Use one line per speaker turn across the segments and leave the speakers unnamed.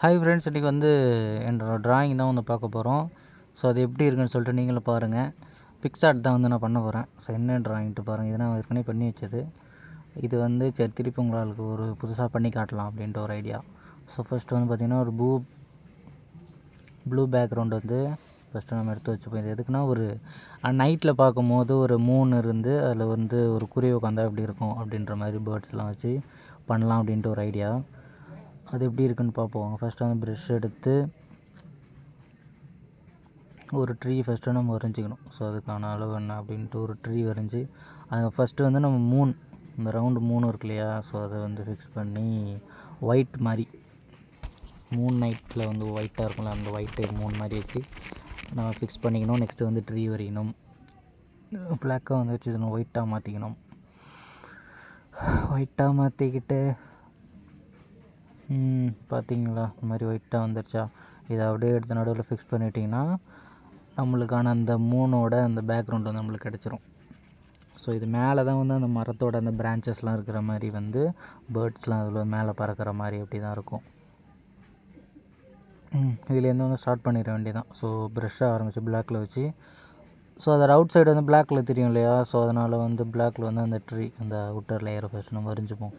Hi friends இன்றைக்கி வந்து என்னோட ட்ராயிங் தான் வந்து பார்க்க போகிறோம் ஸோ அது எப்படி இருக்குன்னு சொல்லிட்டு நீங்களும் பாருங்கள் பிக்சார்ட் தான் வந்து நான் பண்ண போகிறேன் ஸோ என்ன ட்ராயிங்ட்டு பாருங்கள் இது நான் ஏற்கனவே பண்ணி வச்சது. இது வந்து சரி திருப்பி உங்களுக்கு ஒரு புதுசாக பண்ணி காட்டலாம் அப்படின்ட்டு ஒரு ஐடியா ஸோ ஃபஸ்ட்டு வந்து பார்த்திங்கன்னா ஒரு ப்ளூ ப்ளூ பேக்ரவுண்ட் வந்து ஃபஸ்ட்டு நம்ம எடுத்து வச்சுப்போம். இது எதுக்குன்னா ஒரு நைட்டில் பார்க்கும்போது ஒரு மூணு இருந்து அதில் வந்து ஒரு குருவி உட்காந்தா எப்படி இருக்கும் அப்படின்ற மாதிரி பேர்ட்ஸ்லாம் வச்சு பண்ணலாம் அப்படின்ட்டு ஒரு ஐடியா அது எப்படி இருக்குன்னு பார்ப்போம். ஃபஸ்ட்டு வந்து ப்ரெஷ் எடுத்து ஒரு ட்ரீ ஃபஸ்ட்டு நம்ம வரைஞ்சிக்கணும். ஸோ அதுக்கான அளவு என்ன அப்படின்ட்டு ஒரு ட்ரீ வரைஞ்சி அங்கே ஃபஸ்ட்டு வந்து நம்ம மூன் இந்த ரவுண்டு மூணு இருக்கு இல்லையா? ஸோ அதை வந்து ஃபிக்ஸ் பண்ணி ஒயிட் மாதிரி மூணு நைட்டில் வந்து ஒயிட்டாக இருக்கும்ல அந்த ஒயிட்டு மூணு மாதிரி வச்சு நம்ம ஃபிக்ஸ் பண்ணிக்கணும். நெக்ஸ்ட்டு வந்து ட்ரீ வரையணும். பிளாக்காக வந்து வச்சு ஒயிட்டாக மாற்றிக்கணும் ஒயிட்டாக மாற்றிக்கிட்டு பார்த்தீங்களா இந்த மாதிரி ஒயிட்டாக வந்துருச்சா? இதை அப்படியே எடுத்து நடுவில் ஃபிக்ஸ் பண்ணிட்டிங்கன்னா நம்மளுக்கான அந்த மூணோட அந்த பேக்ரவுண்ட் வந்து நம்மளுக்கு கிடச்சிரும். ஸோ இது மேலே தான் வந்து அந்த மரத்தோட அந்த பிரான்ச்சஸ்லாம் இருக்கிற மாதிரி வந்து பேர்ட்ஸ்லாம் அதில் மேலே பறக்கிற மாதிரி அப்படி தான் இருக்கும். இதுலேருந்து வந்து ஸ்டார்ட் பண்ணிட வேண்டியதான் ஸோ ப்ரெஷ்ஷாக ஆரம்பித்து பிளாக்கில் வச்சு ஸோ அதோட அவுட் சைடு வந்து பிளாக்கில் தெரியும் இல்லையா? ஸோ அதனால் வந்து பிளாக்கில் வந்து அந்த ட்ரீ அந்த அவுட்டர் லேயரை ஃபஸ்ட் நம்ம வரைஞ்சிப்போம்.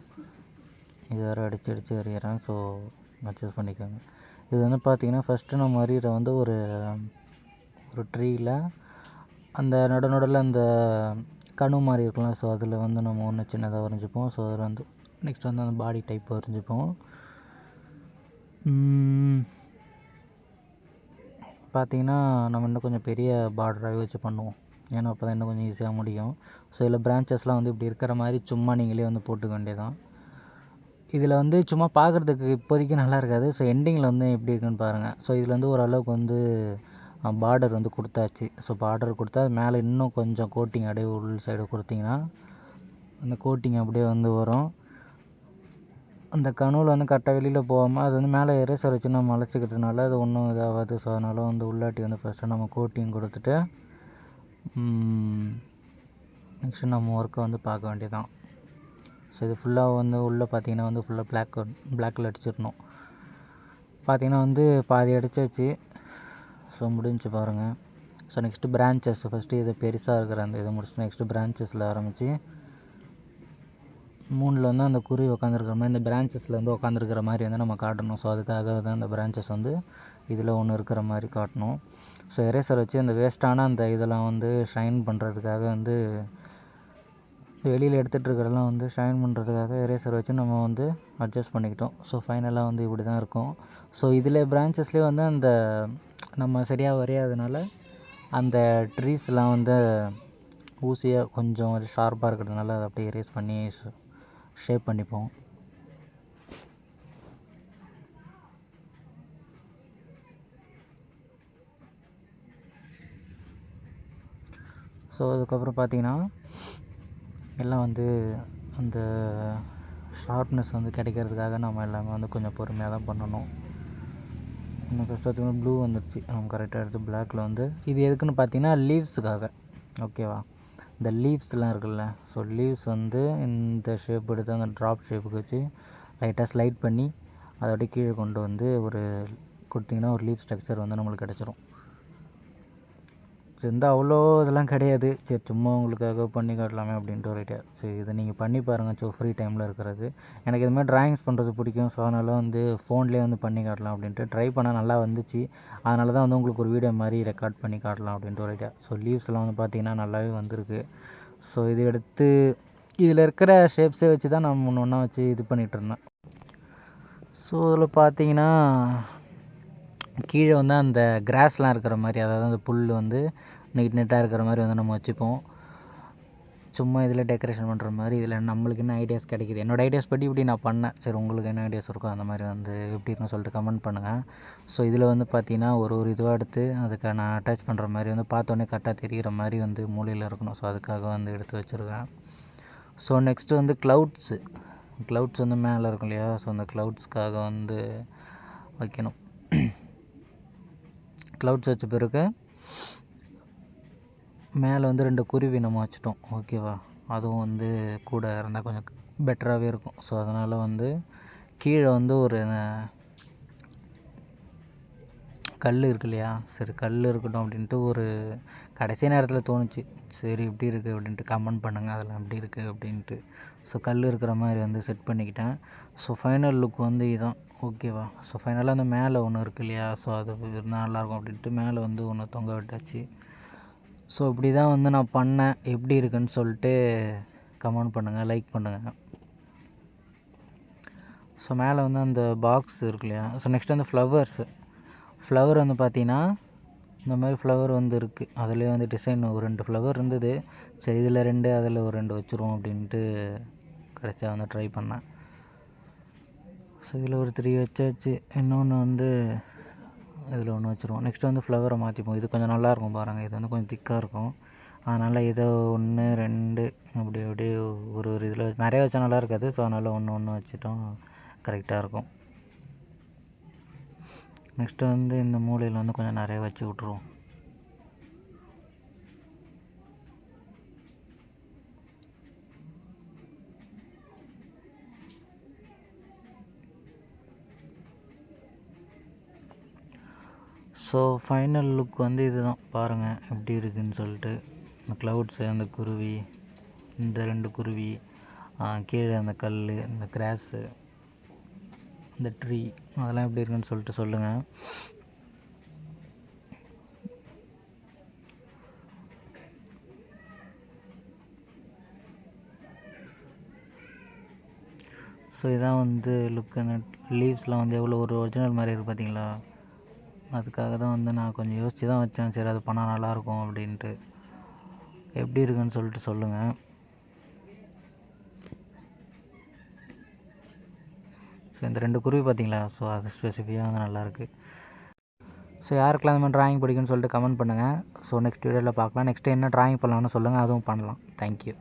இது வேறு அடித்து அடித்து வரைகிறேன் ஸோ அட்ஜஸ்ட் பண்ணிக்கோங்க. இது வந்து பார்த்திங்கன்னா ஃபஸ்ட்டு நம்ம வரைகிற வந்து ஒரு ஒரு ட்ரீயில் அந்த நடு நடுவில் அந்த கணு மாதிரி இருக்கலாம் ஸோ அதில் வந்து நம்ம ஒன்று சின்னதாக வரைஞ்சிப்போம் ஸோ அதில் வந்து நெக்ஸ்ட் வந்து அந்த பாடி டைப் வரைஞ்சிப்போம் பார்த்திங்கன்னா நம்ம இன்னும் கொஞ்சம் பெரிய பார்டராகவே வச்சு பண்ணுவோம். ஏன்னா அப்போ தான் இன்னும் கொஞ்சம் ஈஸியாக முடியும். ஸோ இதில் பிரான்ச்சஸ்லாம் வந்து இப்படி இருக்கிற மாதிரி சும்மா நீங்களே வந்து போட்டுக்க வேண்டியதான் இதில் வந்து சும்மா பார்க்குறதுக்கு இப்போதைக்கு நல்லா இருக்காது. ஸோ எண்டிங்கில் வந்து எப்படி இருக்குன்னு பாருங்கள் ஸோ இதில் வந்து ஓரளவுக்கு வந்து பார்டர் வந்து கொடுத்தாச்சு. ஸோ பார்டர் கொடுத்தா மேலே இன்னும் கொஞ்சம் கோட்டிங் அப்படியே உள் சைடு கொடுத்தீங்கன்னா அந்த கோட்டிங் அப்படியே வந்து வரும். அந்த கனவுல வந்து கரெக்டாக வெளியில் போகாமல் அது வந்து மேலே எரேசர் வச்சு நம்ம அழைச்சிக்கிறதுனால அது ஒன்றும் இதாகாது. ஸோ அதனால் வந்து உள்ளாட்டி வந்து ஃபஸ்ட்டு நம்ம கோட்டிங் கொடுத்துட்டு நெக்ஸ்ட்டு நம்ம ஒர்க்கை வந்து பார்க்க வேண்டியதான் ஸோ இது ஃபுல்லாக வந்து உள்ளே பார்த்தீங்கன்னா வந்து ஃபுல்லாக பிளாக் பிளாக்கில் அடிச்சிடணும். பார்த்தீங்கன்னா வந்து பாதி அடிச்சாச்சு. ஸோ முடிஞ்சு பாருங்கள் ஸோ நெக்ஸ்ட்டு பிரான்ச்சஸ் ஃபஸ்ட்டு இது பெருசாக இருக்கிற அந்த இதை முடிச்சுட்டு நெக்ஸ்ட்டு பிரான்ச்சஸில் ஆரம்பித்து மூணில் வந்து அந்த குருவி உட்காந்துருக்கிற மாதிரி இந்த பிரான்ச்சஸில் வந்து உட்காந்துருக்கிற மாதிரி வந்து நம்ம காட்டணும். ஸோ அதுக்காக தான் அந்த பிரான்ச்சஸ் வந்து இதில் ஒன்று இருக்கிற மாதிரி காட்டணும். ஸோ எரேசர் வச்சு அந்த வேஸ்ட்டான அந்த இதெல்லாம் வந்து ஷைன் பண்ணுறதுக்காக வந்து வெளியில் எடுத்துகிட்ருக்கறதெல்லாம் வந்து ஷைன் பண்ணுறதுக்காக எரேசர் வச்சு நம்ம வந்து அட்ஜஸ்ட் பண்ணிக்கிட்டோம். ஸோ ஃபைனலாக வந்து இப்படி தான் இருக்கும். ஸோ இதில் பிரான்ச்சஸ்லேயே வந்து அந்த நம்ம சரியாக வரையாதனால அந்த ட்ரீஸ்லாம் வந்து ஊசியாக கொஞ்சம் ஷார்ப்பாக இருக்கிறதுனால அதை அப்படியே எரேஸ் பண்ணி ஷேப் பண்ணிப்போம். ஸோ அதுக்கப்புறம் பார்த்தீங்கன்னா எல்லாம் வந்து அந்த ஷார்ப்னஸ் வந்து கிடைக்கிறதுக்காக நம்ம எல்லாமே வந்து கொஞ்சம் பொறுமையாக தான் பண்ணணும். இன்னும் கஷ்டத்துக்கு ப்ளூ வந்துடுச்சு நம்ம கரெக்டாக எடுத்து பிளாக்கில் வந்து இது எதுக்குன்னு பார்த்தீங்கன்னா லீவ்ஸுக்காக ஓகேவா இந்த லீவ்ஸ்லாம் இருக்குல்ல? ஸோ லீவ்ஸ் வந்து இந்த ஷேப் எடுத்து அந்த ட்ராப் ஷேப்புக்கு வச்சு லைட்டாக ஸ்லைட் பண்ணி அதோடய கீழே கொண்டு வந்து ஒரு கொடுத்திங்கன்னா ஒரு லீவ் ஸ்ட்ரக்சர் வந்து நம்மளுக்கு கிடச்சிரும். இருந்தால் அவ்வளோ இதெல்லாம் கிடையாது. சரி சும்மா உங்களுக்காக பண்ணி காட்டலாமே அப்படின்ட்டு ஒரு ஐடியா சரி இதை நீங்கள் பண்ணி பாருங்கள் ஸோ ஃப்ரீ டைமில் இருக்கிறது. எனக்கு இது மாதிரி ட்ராயிங்ஸ் பண்ணுறது பிடிக்கும். ஸோ அதனால் வந்து ஃபோன்லேயே வந்து பண்ணி காட்டலாம் அப்படின்ட்டு ட்ரை பண்ணால் நல்லா வந்துச்சு. அதனால தான் வந்து உங்களுக்கு ஒரு வீடியோ மாதிரி ரெக்கார்ட் பண்ணி காட்டலாம் அப்படின்ட்டு ஒரு ஐடியா ஸோ லீவ்ஸ்லாம் வந்து பார்த்திங்கன்னா நல்லாவே வந்திருக்கு. ஸோ இது எடுத்து இதில் இருக்கிற ஷேப்ஸே வச்சு தான் நான் ஒன்று ஒன்றா வச்சு இது பண்ணிகிட்டு இருந்தேன். ஸோ இதில் பார்த்தீங்கன்னா கீழே வந்து அந்த கிராஸ்லாம் இருக்கிற மாதிரி அதாவது அந்த புல் வந்து நீட் நீட்டாக இருக்கிற மாதிரி வந்து நம்ம வச்சுப்போம். சும்மா இதில் டெக்கரேஷன் பண்ணுற மாதிரி இதில் நம்மளுக்கு என்ன ஐடியாஸ் கிடைக்கிது? என்னோடய ஐடியாஸ் படி இப்படி நான் பண்ணேன். சரி உங்களுக்கு என்ன ஐடியாஸ் இருக்கோ அந்த மாதிரி வந்து எப்படி இருக்குன்னு சொல்லிட்டு கமெண்ட் பண்ணுங்கள் ஸோ இதில் வந்து பார்த்தீங்கன்னா ஒரு ஒரு இதுவாக எடுத்து அதுக்கு நான் அட்டாச் பண்ணுற மாதிரி வந்து பார்த்தோன்னே கரெக்டாக தெரிகிற மாதிரி வந்து மூலையில் இருக்கணும். ஸோ அதுக்காக வந்து எடுத்து வச்சுருக்கேன். ஸோ நெக்ஸ்ட்டு வந்து க்ளவுட்ஸு க்ளவுட்ஸ் வந்து மேலே இருக்கும் இல்லையா? ஸோ அந்த க்ளவுட்ஸ்க்காக வந்து வைக்கணும். க்ளவுட்ஸ் வச்ச பிறகு மேலே வந்து ரெண்டு குருவி நம்ம வச்சுட்டோம். ஓகேவா? அதுவும் வந்து கூட இருந்தால் கொஞ்சம் பெட்டராகவே இருக்கும். ஸோ அதனால் வந்து கீழே வந்து ஒரு கல் இருக்கு இல்லையா? சரி கல் இருக்கட்டும் அப்படின்ட்டு ஒரு கடைசி நேரத்தில் தோணுச்சு. சரி இப்படி இருக்குது அப்படின்ட்டு கமெண்ட் பண்ணுங்கள் அதெல்லாம் எப்படி இருக்குது அப்படின்ட்டு. ஸோ கல் இருக்கிற மாதிரி வந்து செட் பண்ணிக்கிட்டேன். ஸோ ஃபைனல் லுக் வந்து இதுதான் ஓகேவா? ஸோ ஃபைனலாக அந்த மேலே ஒன்று இருக்கு இல்லையா? ஸோ அது நல்லாயிருக்கும் அப்படின்ட்டு மேலே வந்து ஒன்று தொங்க விட்டாச்சு. ஸோ இப்படி தான் வந்து நான் பண்ணேன். எப்படி இருக்குன்னு சொல்லிட்டு கமெண்ட் பண்ணுங்கள் லைக் பண்ணுங்கள் ஸோ மேலே வந்து அந்த பாக்ஸ் இருக்கு இல்லையா? ஸோ நெக்ஸ்ட் வந்து ஃப்ளவர்ஸு ஃப்ளவர் வந்து பார்த்தீங்கன்னா இந்த மாதிரி ஃப்ளவர் வந்து இருக்குது அதுலேயே வந்து டிசைன் ஒரு ரெண்டு ஃப்ளவர் இருந்தது. சரி இதில் ரெண்டு அதில் ஒரு ரெண்டு வச்சுருவோம் அப்படின்ட்டு கடைசியாக வந்து ட்ரை பண்ணேன். ஸோ இதில் ஒரு த்ரீ வச்சாச்சு. இன்னொன்று வந்து இதில் ஒன்று வச்சுருவோம். நெக்ஸ்ட்டு வந்து ஃப்ளவரை மாற்றிப்போம் இது கொஞ்சம் நல்லாயிருக்கும் பாருங்கள் இது வந்து கொஞ்சம் திக்காக இருக்கும். அதனால் இதை ஒன்று ரெண்டு அப்படி அப்படியே ஒரு ஒரு இதில் நிறைய வச்சா நல்லா இருக்காது ஸோ அதனால் ஒன்று ஒன்று வச்சுட்டோம். கரெக்டாக இருக்கும். நெக்ஸ்ட்டு வந்து இந்த மூலையில் வந்து கொஞ்சம் நிறைய வச்சு விட்ருவோம் ஸோ ஃபைனல் லுக் வந்து இதுதான். பாருங்கள் எப்படி இருக்குன்னு சொல்லிட்டு. இந்த க்ளவுட்ஸு அந்த குருவி இந்த ரெண்டு குருவி கீழே அந்த கல் இந்த கிராஸு இந்த ட்ரீ அதெல்லாம் எப்படி இருக்குன்னு சொல்லிட்டு சொல்லுங்கள் ஸோ இதான் வந்து லுக் அந்த லீவ்ஸ்லாம் வந்து எவ்வளோ ஒரு ஒரிஜினல் மாதிரி இருக்குது பார்த்தீங்களா அதுக்காக தான் வந்து நான் கொஞ்சம் யோசித்து தான் வைச்சேன். சரி அது பண்ணால் நல்லாயிருக்கும் அப்படின்ட்டு. எப்படி இருக்குன்னு சொல்லிட்டு சொல்லுங்கள் ஸோ இந்த ரெண்டு குருவி பார்த்தீங்களா? ஸோ அது ஸ்பெசிஃபிக்காக வந்து நல்லாயிருக்கு. ஸோ யாருக்கெல்லாம் அந்த மாதிரி ட்ராயிங் பிடிக்கும்னு சொல்லிட்டு கமெண்ட் பண்ணுங்கள் ஸோ நெக்ஸ்ட் வீடியோவில் பார்க்கலாம். நெக்ஸ்ட்டு என்ன ட்ராயிங் பண்ணலாம்னு சொல்லுங்கள் அதுவும் பண்ணலாம். தேங்க்யூ